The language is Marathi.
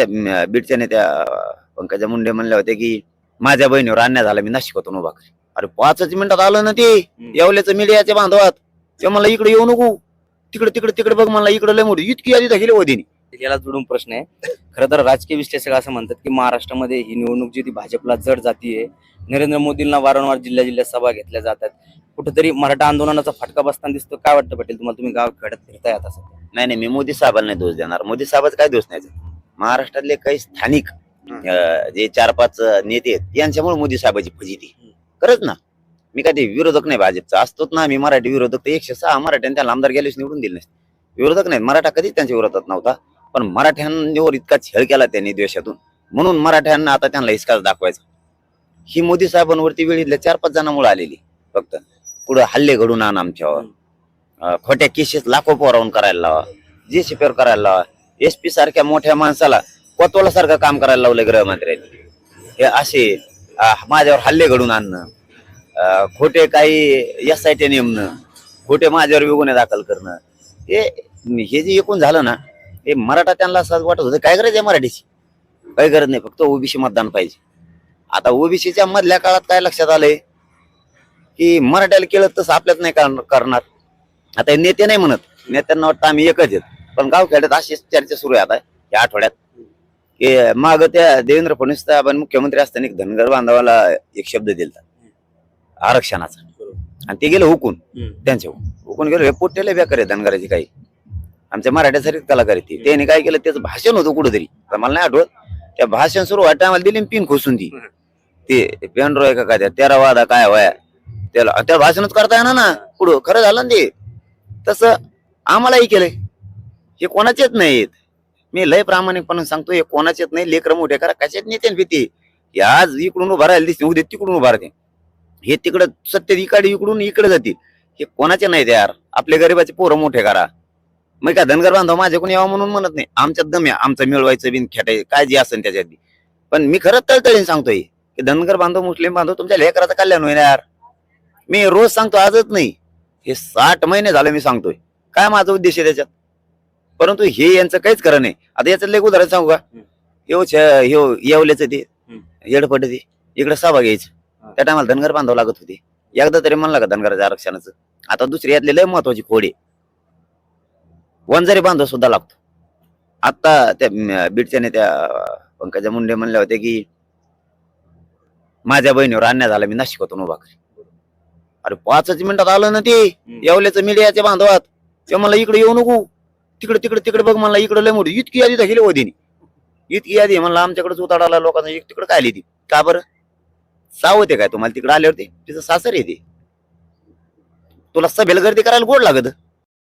त्या बीडच्या नेत्या पंकजा मुंडे म्हणल्या होत्या की माझ्या बहिणीवर अन्याय झाला मी नाशिकातून उभा करेन. अरे पाचच मिनिटात आलं ना ते येवल्याचं मीडियाच्या बांधवात. ते मला इकडे येऊ नको. तिकडे तिकडे तिकडे बघ मला इकडे लय मोठी इतकी यादी दाखिली होती याला जोडून प्रश्न आहे. खरं तर राजकीय विश्लेषक असं म्हणतात की महाराष्ट्रामध्ये ही निवडणूक जी ती भाजपला जड जातीये नरेंद्र मोदींना वारंवार जिल्ह्या जिल्ह्यात सभा घेतल्या जातात. कुठेतरी मराठा आंदोलनाचा फटका बसताना दिसतो. काय वाटतं पाटील तुम्हाला? तुम्ही गाव खेड्यात फिरताय आता नाही नाही मी मोदी साहेबांना दोष देणार. मोदी साहेबाचा काय दोष नाही महाराष्ट्रातले काही स्थानिक अं, जे चार पाच अं, नेते आहेत यांच्यामुळे मोदी साहेबाची फजिती खरंच ना. मी काय ते विरोधक नाही भाजपचा. असतोच ना मी मराठी विरोधक. तर एकशे सहा मराठ्यांनी त्याला आमदार गेल्यास निवडून दिले नसते. विरोधक नाही मराठा कधीच त्यांच्या विरोधात नव्हता. पण मराठ्यांवर इतका छळ केला त्यांनी द्वेषातून. म्हणून मराठ्यांना आता त्यांना हिसकाच दाखवायचा. ही मोदी साहेबांवरती वेळीतल्या चार पाच जणांमुळे आलेली फक्त. पुढे हल्ले घडून आण आमच्यावर. अं, खोट्या केसेस लाखो पोरावून करायला लावा. जे शिपेर करायला लावा. एस पी सारख्या मोठ्या माणसाला कोतवाला सारखं काम करायला लावलं गृहमंत्र्यांनी. हे असे माझ्यावर हल्ले घडून आणणं खोटे काही एस आय टी नेमणं खोटे माझ्यावर गुन्हे दाखल करणं हे हे जे एकूण झालं ना हे मराठा त्यांना असं वाटत होतं काय गरज आहे मराठीची? काही गरज नाही फक्त ओबीसी मतदान पाहिजे. आता ओबीसीच्या मधल्या काळात काय लक्षात आलंय? की मराठ्याला केलं तसं आपल्यात नाही करणार- करणार. आता हे नेते नाही म्हणत. नेत्यांना वाटतं आम्ही एकच आहेत. पण गावखेड्यात अशीच चर्चा सुरू आहे आता या आठवड्यात. की माग त्या देवेंद्र फडणवीस आपण मुख्यमंत्री असताना एक धनगर बांधवाला एक शब्द दिला आरक्षणाचा. आणि ते गेलं हुकून त्यांच्या हुकून. गेलो हे पोट्याला बेकार आहे धनगराची काही. आमच्या मराठ्यासारखीच कलाकार आहे ती. त्यांनी काय केलं त्याचं भाषण होतं कुठंतरी. आता मला नाही आठवत. त्या भाषण सुरू वाटतं आम्हाला दिली पिन खोसून ती. ते पेनड्रो आहे का काय त्या तेरा वादा काय वया त्याला त्या भाषणच करता येणार ना. पुढं खरं झालं ना ते. तसं आम्हालाही केलंय. हे कोणाचेच नाहीत मी लय प्रामाणिकपणे सांगतो हे कोणाचेच नाही. लेकर मोठे करा. कशाच नेते भीती? हे आज इकडून उभा राहिले दिसते उद्या तिकडून उभा राहते हे तिकडं सत्य इकडे इकडून इकडे जातील. हे कोणाचे नाहीत यार. आपले गरीबाचे पोरं मोठे करा. मग काय धनगर बांधव माझे कोणी यावं म्हणून म्हणत नाही. आमच्यात दम आहे. आमचं मिळवायचं बिन खेटाय. काय जे असेल त्याच्यात पण मी खरंच तळतळीने सांगतोय की धनगर बांधव मुस्लिम बांधव तुमच्या लेकराचं कल्याण होईल यार. मी रोज सांगतो आजच नाही. हे साठ महिने झाले मी सांगतोय. काय माझा उद्देश आहे त्याच्यात? परंतु हे यांचं काहीच खरं नाही. आता याचं लेख उदाहरण सांगू का? ह्यो छ- ह्यो येवल्याचं ते. येडपट ते. इकडे सभा घ्यायचं. त्या टायमाला धनगर बांधावं लागत होते. एकदा तरी म्हणलं का धनगराच्या आरक्षणाचं? आता दुसरी यातली लय महत्वाची खोडे वंजारी बांधव सुद्धा लागतो. आता त्या बीडच्या नेत्या पंकजा मुंडे म्हणल्या होत्या की माझ्या बहिणीवर अन्याय झाला मी नाशिकातून उभा करेन. अरे पाचच मिनिटात आलं ना ते. येवल्याचं मीडियाच्या बांधवात. ते मला इकडे येऊ नको. तिकडे तिकडे तिकडे बघ मला इकडे लय मोठी. इतकी यादी दाखिली होती इतकी यादी आहे. म्हणलं आमच्याकडे आला लोकांना एक तिकडे काय आली ती? का बरं? सावते काय? तुम्हाला तिकडे आल्यावरती? तिचं सासर येते तुला सभेला गर्दी करायला गोड लागत.